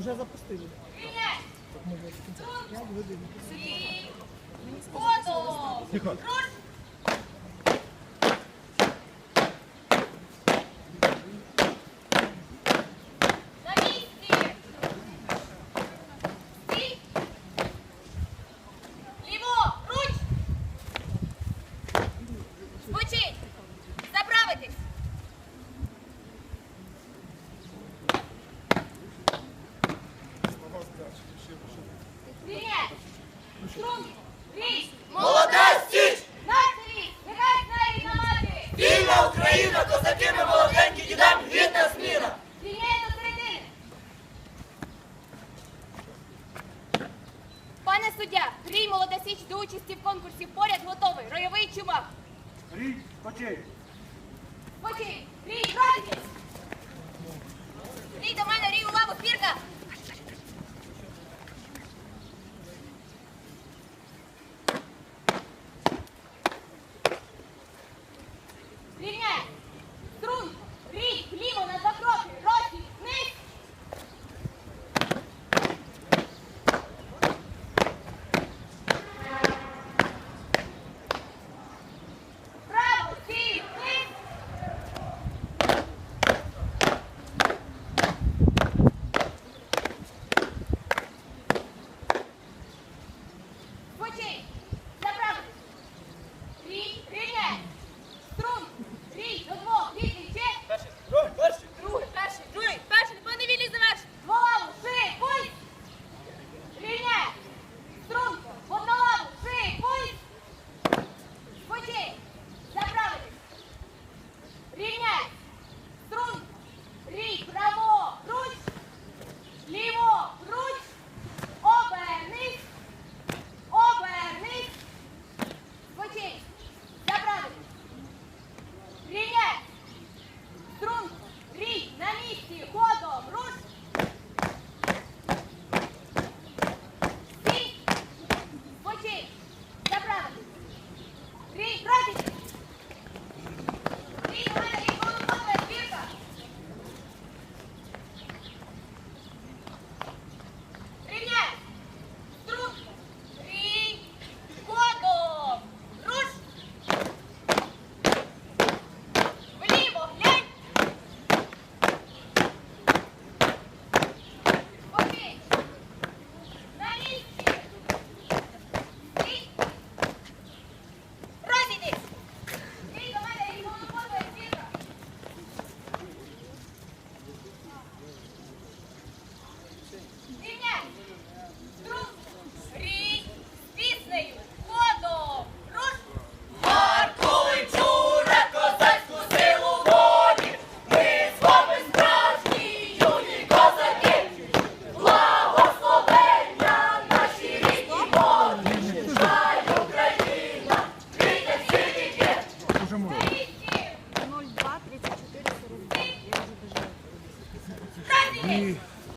Уже запустили. 5 годин. Тихо. Струнки! Річ! Молода січ! Нації! Нехай знає рідна мати! Вільна Україна, козаки ми молоденькі, дідам гідна зміна! Рівняй до середини! Пане суддя, грій молода січ до участі в конкурсі поряд готовий. Ройовий чумак. Рій, почей. Спокій! Рій, братики! Рій до мене, рій! Thank you. Підтримуємо. 0,2, 34, 42. Я вже бежала.